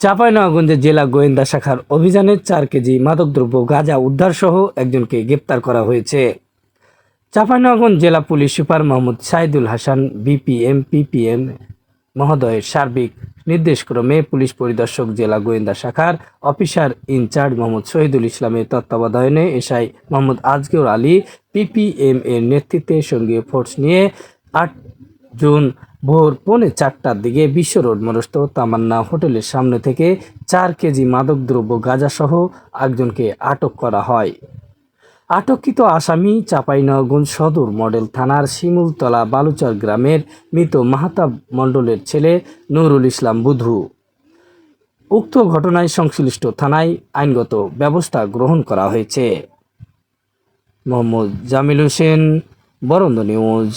চাঁপাইনবাবগঞ্জে জেলা গোয়েন্দা শাখার অভিযানে চার কেজি মাদকদ্রব্য, গাঁজা উদ্ধার সহ একজনকে গ্রেপ্তার করা হয়েছে। চাঁপাইনবাবগঞ্জ জেলা police super Mohammad Saidul Hasan BPM PPM মহোদয়ের সার্বিক নির্দেশক্রমে পুলিশ পরিদর্শক জেলা গোয়েন্দা শাখার অফিসার ইনচার্জ মোহাম্মদ শহীদুল ইসলামের তত্ত্বাবধানে এসআই মোহাম্মদ আজগর আলী, পিপিএম এর নেতৃত্বে সঙ্গীয় ফোর্স নিয়ে আট জুন ভোর পৌনে চারটার দিকে বিশ্ব রোড মোরস্ত তামান্না হোটেলের সামনে থেকে চার কেজি মাদকদ্রব্য গাঁজাসহ একজনকে আটক করা হয়। আটককৃত আসামি চাঁপাইনগঞ্জ সদর মডেল থানার শিমুলতলা বালুচর গ্রামের মৃত মাহাতাব মণ্ডলের ছেলে নুরুল ইসলাম বুধু। উক্ত ঘটনায় সংশ্লিষ্ট থানায় আইনগত ব্যবস্থা গ্রহণ করা হয়েছে। মোহাম্মদ জামিল হোসেন, বরন্দ নিউজ।